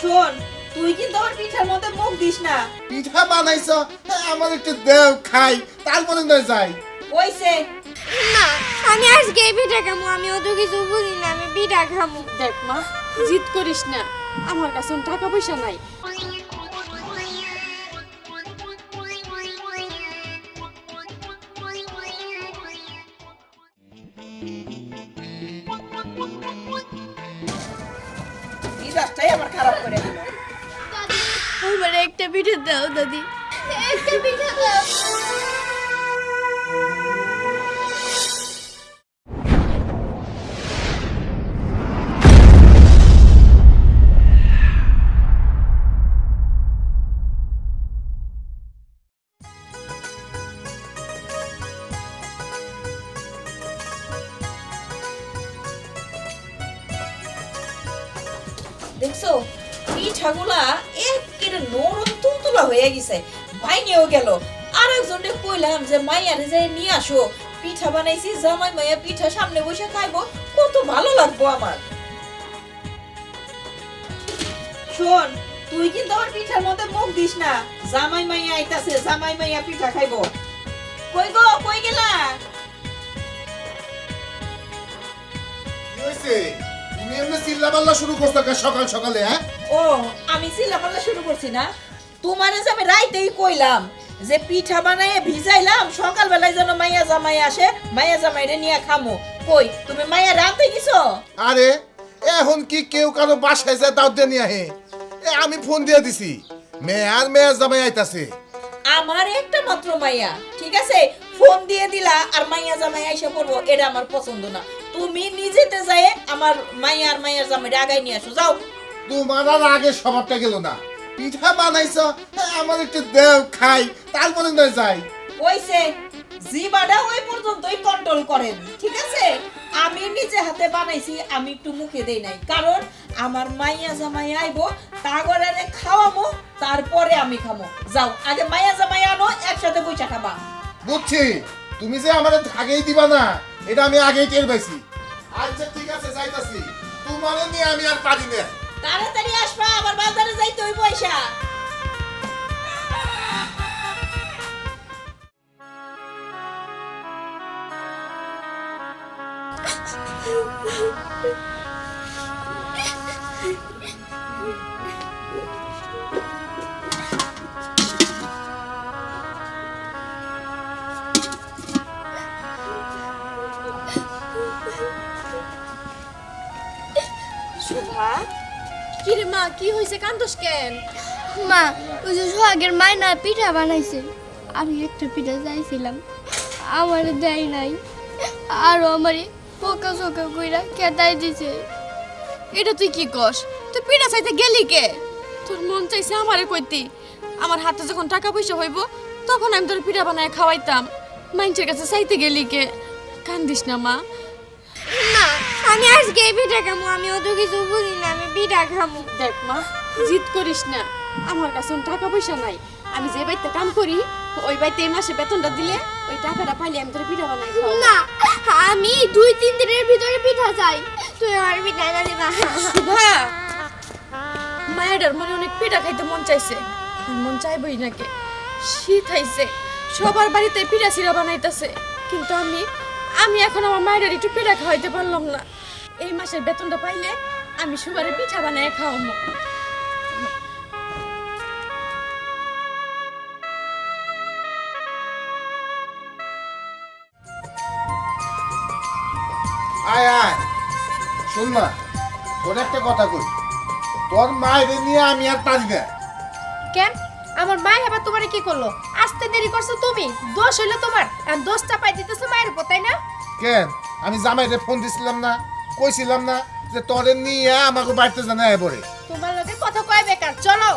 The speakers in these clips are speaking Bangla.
শোন তুই কিন্তু আমার পিঠার মধ্যে মুখ দিস না। পিঠা বানাইছ? আমার একটু দেও খাই তারপরে নয় যাই। ওইসে না আমি আজকে এই পিঠা খামো আমি অত কিছু বুঝি না আমি পিঠা খামো। দেখ মা জিদ করিস না আমার কাছে টাকা পয়সা নাই। মিজাজটাই আমার খারাপ করে দিল। আমার একটা পিঠে দাও দাদি। একটা পিঠে দাও। দেখছ? পিঠাগুলা একেবারে নরম তুলতুলা হয়ে গেছে। ভাইনেও গেল। আর একজনে কইলাম যে, মাইয়ারে যে নিয়ে আসো। পিঠা বানাইছি, জামাই মাইয়া পিঠা সামনে বসে খাইবো। কত ভালো লাগবো আমার। শোন, তুই কিন্তু আমার পিঠার মধ্যে মুখ দিস না। জামাই মাইয়া আইতাছে, জামাই মাইয়া পিঠা খাইবো। কই গো, কই গেলা? কি হয়েছে তুমি এমনি চিল্লা পাল্লা শুরু করছ কে সকাল সকালে হ্যাঁ? ও আমি চিল্লাপাল্লা শুরু করছি না। তোমারে যে আমি রাইতেই কইলাম যে পিঠা বানাইয়ে ভিজাইলাম সকালবেলায় যেন মাইয়া জামাই আসে মাইয়া জামাইরে নিয়ে খামো। কই তুমি মাইয়া রাঁধতে গেছো? আরে এখন কি কেউ কারও বাসায় যায় দাও দিয়ে নিয়ে আহে? এ আমি ফোন দিয়ে দিছি। মেয়ে আর মেয়ার জামাই আইতাছে। আমার একটা মাত্র মাইয়া ঠিক আছে? ফোন দিয়ে দিলা আর মাইয়া জামাই আইসা পড়ব এটা আমার পছন্দ না। তুমি নিজেতে যাই আমার মাইয়ার মাইয়ার জামাই আগাই নিয়ে আসো যাও। তোমার আর আগে স্বভাবটা গেল না। পিঠা বানাইছ আমার একটু দেও খাই তারপরে নয় যাই। ওইসে জিবাটা ওই পর্যন্তই কন্ট্রোল করেন ঠিক আছে? আমি নিজে হাতে বানাইছি আমি একটু মুখে দেই নাই। কারণ আমার মাইয়া জামাই আইবো তাগরে খাওয়াবো তারপরে আমি খামো। যাও আগে মাইয়া জামাই আনো একসাথে বইচা খাবা। বুঝছি তুমি যে আমার আগেই দিবা না। এটা আমি আগেই টের পাইছি। আচ্ছা ঠিক আছে যাইতাছি। তোমারে নিয়ে আমি আর পারি না। তাড়াতাড়ি আসবা আবার বাজারে যাইতে ওই পয়সা শোভা? কি রে মা কি হয়েছে কান্দোস কেন? মা ওই যে সোহাগের মায়না পিঠা বানাইছে। আমি একটা পিঠা চাইছিলাম। আমার দেয় নাই। আরও আমারে পোকা সোকা কইরা কেটাই দিছে। এটা তুই কি কস? তুই পিঠা চাইতে গেলি কে? তোর মন চাইছে আমারে কইতি। আমার হাতে যখন টাকা পয়সা হইব তখন আমি তোর পিঠা বানায় খাওয়াইতাম। মাইনছের কাছে চাইতে গেলি কে? কান্দিস না মা। আজকে এই পিঠা খামো আমি অত কিছু বুঝি না আমি পিঠা খামো। দেখ মা জিদ করিস না। আমার কাছে টাকা পয়সা নাই। আমি যে বাড়িতে কাম করি ওই বাড়িতে এই মাসে বেতনটা দিলে ওই টাকাটা পাইলে আমি তোর পিঠা বানাই না আমি দুই তিন দিনের ভিতরে পিঠা চাই। তুই আমার পিঠা এনে দিবা। শুভা! মায়ের মনে অনেক পিঠা খাইতে মন চাইছে। মন চাইবই নাকি? শীত আইছে। সবার বাড়িতে পিঠা সিরা বানাইতেছে। কিন্তু আমি আমি এখন আমার মায়ের একটু পিঠা খাওয়াইতে পারলাম না। এই মাসের বেতনটা পাইলে আমি সুগারে পিঠা বানায় খাওয়াবো। আয় আয়। শোন না তোর একটা কথা কই। তোর মায়ের নিয়ে আমি আর পারি না। কেন? আমার মা এবার তোমারে কি করল? আসতে দেরি করছ তুমি। দোষ হইল তোমার। আর দোষ চাপাই দিতেছো মায়ের উপর তাই না? কেন? আমি জামাইরে ফোন দিছিলাম না। কইছিলাম না যে তোরে নিয়ে আমাকে বাড়িতে জানাই পড়ে তোমার লোকে কথা কয় বেকার চলো।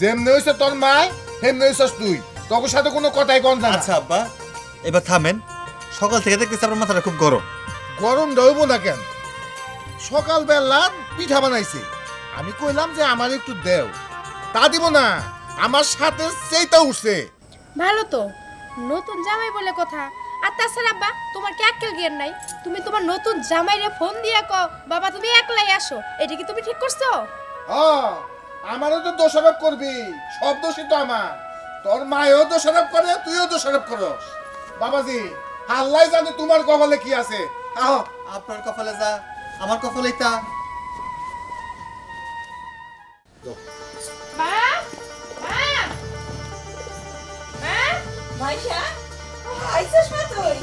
যেমনি হইছে তোর মায় হেমনি হইছস তুই। তোর সাথে কোনো কথাই কন জানা আচ্ছা আব্বা এবার থামেন। সকাল থেকে দেখতেছি আপনার মাথাটা খুব গরম। গরম রইব না কেন? সকালবেলা পিঠা বানাইছে। আমি কইলাম যে আমার একটু দেও। তা দিব না আমার সাথে সেইটা উঠছে। ভালো তো নতুন জামাই বলে কথা। আর তাছাড়া আব্বা তোমার কি আক্কেল জ্ঞান নাই? তুমি তোমার নতুন জামাইরে ফোন দিয়ে কও বাবা তুমি একলাই আসো এটা কি তুমি ঠিক করছ? ও আমারও তো দোষারোপ করবি সব দোষই তো আমার। তোর মায়েও দোষারোপ করে তুইও দোষারোপ করস। বাবাজি আল্লাহ জানে তোমার কপালে কি আছে? আহ আপনার কপালে যা আমার কপালেই তা। মা মা মা মাইশা না তুই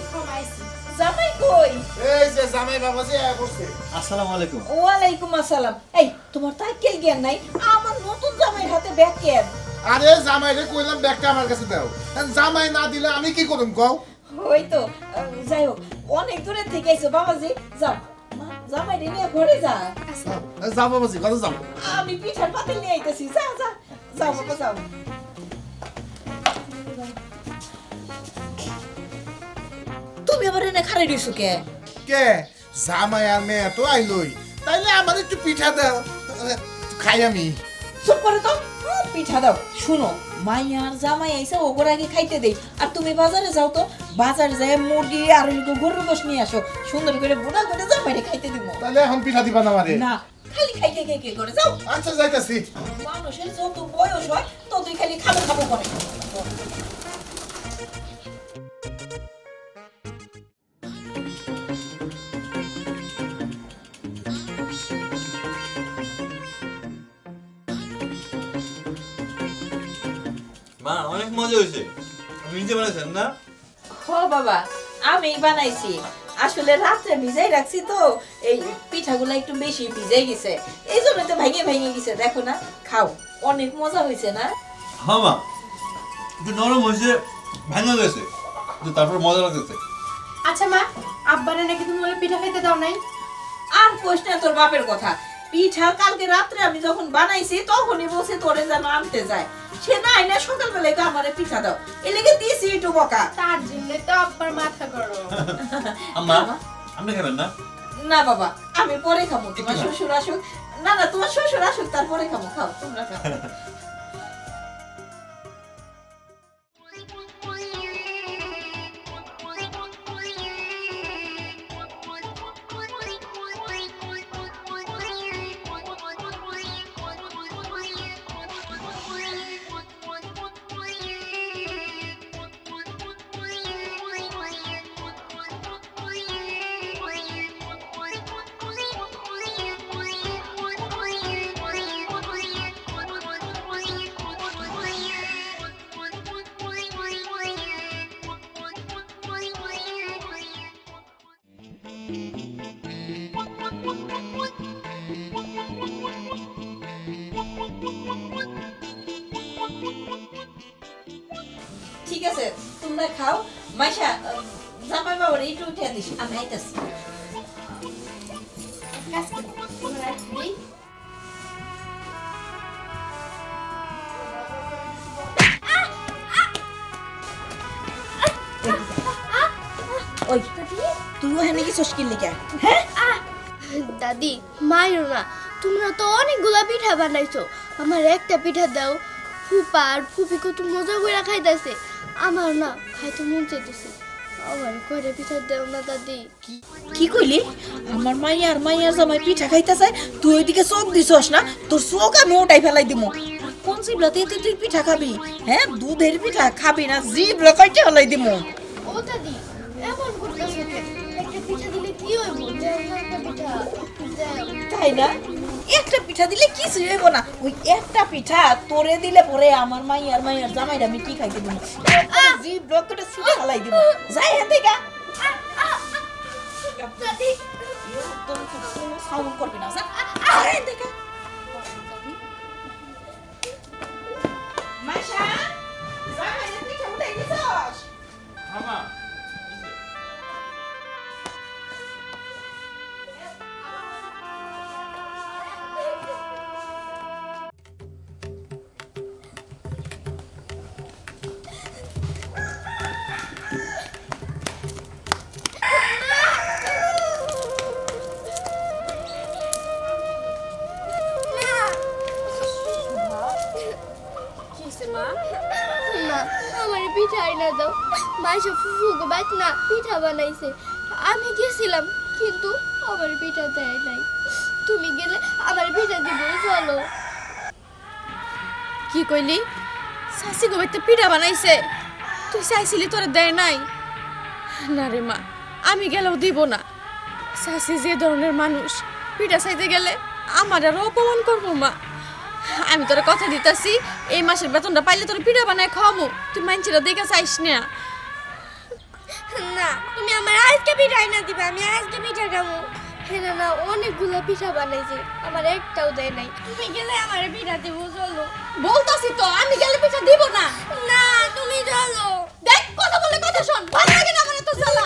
জামাই কই এই যে জামাই বাবাজি আয়া করছে আসসালামু আলাইকুম ওয়ালাইকুম আসসালাম এই তোমার তাইকেল জ্ঞান নাই আমার নতুন জামাইয়ের হাতে ব্যাগ কেন আরে জামাই রে কইলাম ব্যাগটা আমার কাছে দাও জামাই না দিলে আমি কি করুম কও ওই তো যাই হোক অনেক দূরে থেকে আইছো বাবাজি যাও জামাই রে নিয়ে ঘরে যা যাও বাবাজি যাও আমি পিঠার পাতিল নিয়ে আইতেছি যা যা যাও বাবা যাও তুমি আবার এনে খারে দিছো কে? কে? জামাই আর মেয়ে তো আইলই তাইলে আমার একটু পিঠা দাও খাই আমি। চুপ করে তো। পিঠা দাও। শুনো মাইয়ার জামাই আইসা ওগর আগে খাইতে দেই। আর তুমি বাজারে যাও তো বাজারে যাই মুরগি আর গরুর গোশ নিয়ে আসো সুন্দর করে বুড়া করে জামাইরে খাইতে দিব। তাহলে এখন পিঠা দিবা না আমারে না খালি খাইতে কে কে করে যাও। আচ্ছা যাইতাছি। মানুষের যত বয়স হয় ততই খালি খাব খাব করে মা অনেক মজা হয়েছে। আপনি নিজে বানাইছেন না? ও বাবা আমি বানাইছি। আসলে রাত্রে ভিজাই রাখছি তো এই পিঠাগুলো একটু বেশি ভিজাই গেছে। এই জন্য তো ভেঙে ভেঙে গেছে দেখো না খাও অনেক মজা হয়েছে না? হ্যাঁ মা একটু নরম হয়েছে ভাঙা গেছে কিন্তু তারপর মজা লাগতেছে। আচ্ছা মা আব্বারে নাকি তুমি ওই পিঠা খাইতে দাও নাই? আর কোষ না তোর বাপের কথা। পিঠা কালকে রাত্রে আমি যখন বানাইছি তখনই বসে তোরে যেন আনতে যায়। সে নাই না সকালবেলায় তো আমারে পিঠা দাও। এ লেগে দিয়েছি একটু বকা। তার জন্য তো আব্বার মাথা করো আম্মা আপনি খাবেন না? না বাবা আমি পরে খাব। তোমার শ্বশুর আসুক। না না তোমার শ্বশুর আসুক তারপরে খাব। খাও তোমরা খাও। ঠিক আছে তোমরা খাও। মাইশা আহ, জামাই বাবার একটু উঠে দিস। আমি আইতাছি। ওই তুই ওখানে কি সস্কিল লিখা হ্যাঁ দাদি মাইরো না। তোমরা তো অনেকগুলা পিঠা বানাইছো। আমার একটা পিঠা দাও। ফুপা আর ফুপি কত মজা করে খাইতেছে। আমার না খাইতে মন চাইতেছে। আমার করে পিঠা দেও না দাদি। কি কইলি? আমার মাইয়ার মাইয়ার জামাই পিঠা খাইতেছে তুই ওইদিকে চোখ দিছস না? তোর চোখ আমি ওটাই ফেলাই দিমু। কোন জিবলাতে তুই তুই পিঠা খাবি? হ্যাঁ দুধের পিঠা খাবি না জিবলা কাইটে ফেলাই দিমু? ও দাদি একটা পিঠা দিলে কিছু হইব না। ওই একটা পিঠা তোরে দিলে পরে আমার মাইয়ার মাইয়ার জামাইরা আমি কি খাইতে দিব? জিব ব্লকটা সিধা ফেলাই দিব। যাই থেকে দাদি একদম সাউন্ড করবি না, যা। আরে থেকে মাশা জামাইরা পিঠা উঠাই দিছস? মা না পিঠা বানাইছে। আমি গেছিলাম, কিন্তু আমার পিঠা দেয় নাই। তুমি গেলে আমার পিঠা দিব, চলো। কি কইলি? শাসি গোবাইতে পিঠা বানাইছে। তুই চাইছিলি তোরে দেয় নাই। না রে মা, আমি গেলেও দিব না। শাসি যে ধরনের মানুষ, পিঠা চাইতে গেলে আমার আরও অপমান করব মা। আমি তোর কথা দিতাছি, এই মাসের বেতনটা পাইলে তোর পিঠা বানায় খাওয়াবো তুই মানছিরা দেখে চাইস না। তুমি আমার আজকে পিঠা না দিবে আমি আজকে পিঠা খাব। হ্যাঁ না অনেকগুলো পিঠা বানাইছে আমার একটাও দেয় নাই। তুমি গেলে আমার পিঠা দিব চলো। বলতাছি তো আমি গেলে পিঠা দিব না? না তুমি চলো। দেখ কথা বলে কথা শোন ভালো লাগে না আমার তো জ্বালা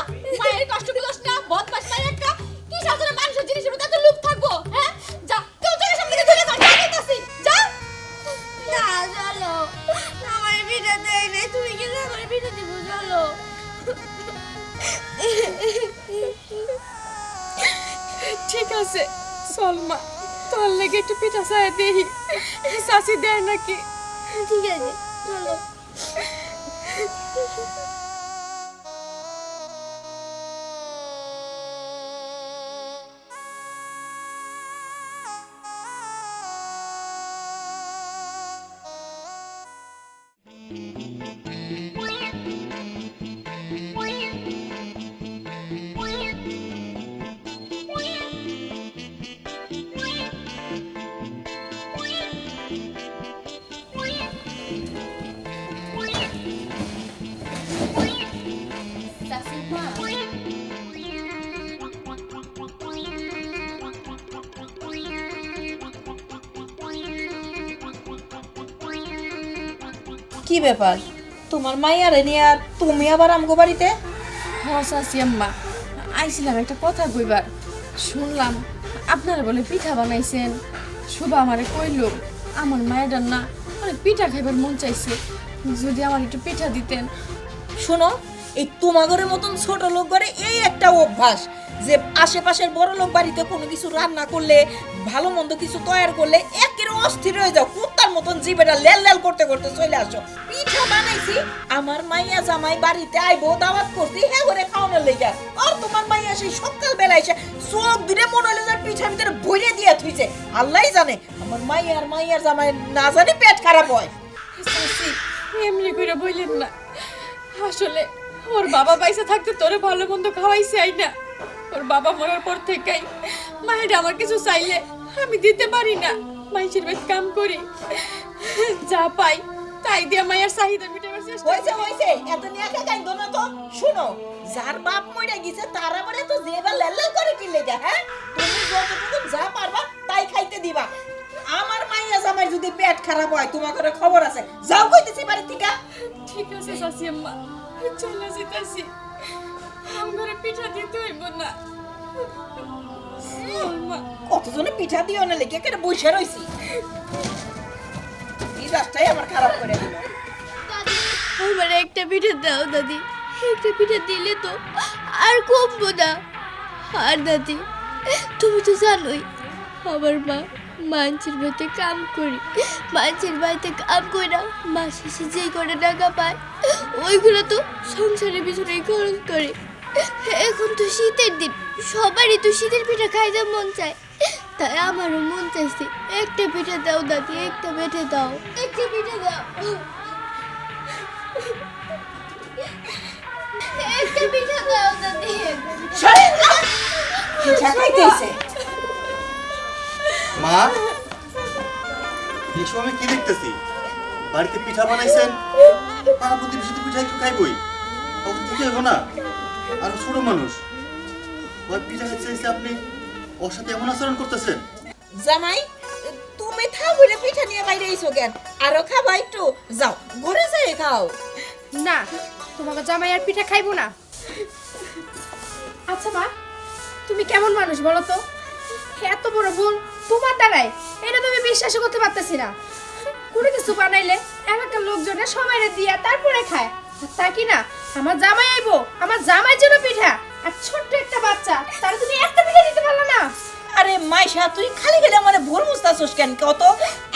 আছে। সলমা তোর লেগে একটু পিঠা চায় দেহি শাসি দেয় নাকি? ঠিক আছে চলো। কি ব্যাপার? তোমার মাইয়ারে নিয়ে আর তুমি আবার আমগো বাড়িতে? হ্যাঁ শাসি আম্মা আইছিলাম একটা কথা কইবার। শুনলাম আপনারা বলে পিঠা বানাইছেন। শুভ আমারে কইলো আমার মায়ের না অনেক পিঠা খাইবার মন চাইছে। যদি আমার একটু পিঠা দিতেন। শোনো এই তোমাগরের মতন ছোট লোক ঘরে এই একটা অভ্যাস। যে আশেপাশের বড় লোক বাড়িতে কোনো কিছু রান্না করলে, ভালো মন্দ কিছু তৈরি করলে একেবারে অস্থির হয়ে যাও। কুত্তার মতন জিবেটা লেল লেল করতে করতে চলে আসো। পিঠা বানাইছি, আমার মাইয়া জামাই বাড়িতে আইবো, দাওয়াত করছি হ্যাঁ করে খাওয়ানোর লেগে। আর তোমার মাইয়া সেই সকাল বেলা এসে চোখ দূরে মনে হলে যে পিঠার ভিতরে ভরে দিয়ে থুইছে। আল্লাহ জানে, আমার মাইয়ার মাইয়ার জামাই না জানি পেট খারাপ হয়। এমনি করে বললেন না। আসলে ওর বাবা পয়সা থাকতে তোরে ভালো মন্দ খাওয়াইছে আই না ওর বাবা মরার পর থেকেই মায়ের আমার কিছু চাইলে আমি দিতে পারি না। মাইসের বেশ কাম করি। যা পাই তাই দিয়ে মায়ের চাহিদা মেটাবার চেষ্টা। হয়েছে হয়েছে। এত নিয়ে একা কাইন্দ না তো। শুনো যার বাপ মরে গেছে তার আবার এত জেবা লেল্লেল করে কি লেগে হ্যাঁ? তুমি যতটুকু যা পারবা তাই খাইতে দিবা। আমার মাইয়া জামাই যদি পেট খারাপ হয় তোমার করে খবর আছে। যাও কইতেছি বাড়ি থেকে। ঠিক আছে শাসি আম্মা। চলে যেতেছি। আমার পিঠা দিতে হইব না। কতজনে পিঠা দিও না লেগে কেটে বসে রইছি। এই রাস্তায় আমার খারাপ করে দিল। আমার একটা পিঠা দাও দাদি। একটা পিঠা দিলে তো আর কমবো না। আর দাদি তুমি তো জানোই আমার মা মাঞ্চের বাড়িতে কাম করি। মাঞ্চের বাড়িতে কাম করে না মাস শেষে যেই করে টাকা পায় ওইগুলো তো সংসারের পিছনে খরচ করে। এখন তো শীতের দিন। সবারই তো শীতের পিঠা খাইতে মন চায়। তাই আমারও মন চাইছে একটা পিঠা দাও দাদি একটা পিঠা দাও। একটা পিঠা দাও। একটা পিঠা দাও দাদি। পিঠা খাইতেছে। মা এই সময় কি দেখতেছি? বাড়িতে পিঠা বানাইছেন? পাড়া পিঠা একটু খাইবই। না। আর ছোট মানুষ। ওই পিঠা খাইতে চাইছে আপনি? ওর সাথে এমন আচরণ করতেছেন? জামাই তুমি থাও বলে পিঠা নিয়ে বাইরে আইছো কেন? আরও খাবা একটু। যাও ঘরে যাই খাও। না তোমাকে জামাই আর পিঠা খাইবো না। আচ্ছা মা তুমি কেমন মানুষ বলো তো? এত বড় ভুল। তোমার দ্বারাই। এটা তুমি বিশ্বাস করতে পারতেছি না। কোনো কিছু বানাইলে এলাকার লোকজনের সবাই দিয়া তারপরে খায়। তা কি না? আমার জামাই আইবো আমার জামাই জন্য পিঠা। আর ছোট্ট একটা বাচ্চা তার তুমি একটা পিঠা দিতে পারল না। আরে মাইশা তুই খালি গেলে মানে ভুল বুঝতেছিস কেন? কত?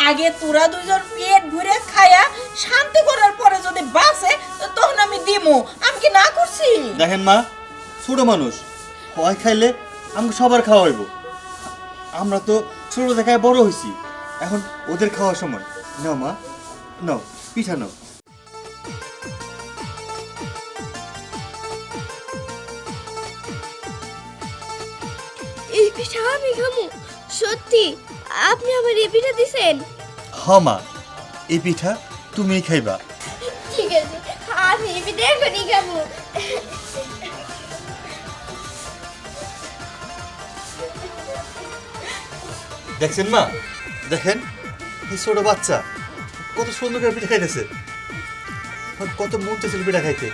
আগে তোরা দুজন পেট ভরে খায়া শান্তি করার পরে যদি বাসে তখন আমি দিমু। আমি কি না করছি? দেখেন মা ছোট মানুষ হয় খাইলে আমাকে সবার খাওয়া হইব। আমরা তো ছোট দেখায় বড় হয়েছি এখন ওদের খাওয়ার সময়। নাও মা নাও পিঠা নাও। সত্যি? আপনি আমার এই পিঠা দিছেন? হ মা এই পিঠা তুমিই খাইবা। ঠিক আছে আমি এই পিঠা এখনই খামু দেখছেন মা? দেখেন এই ছোট বাচ্চা কত সুন্দর করে পিঠা খাইতেছে। কত মন চাইছিল পিঠা খাইতে।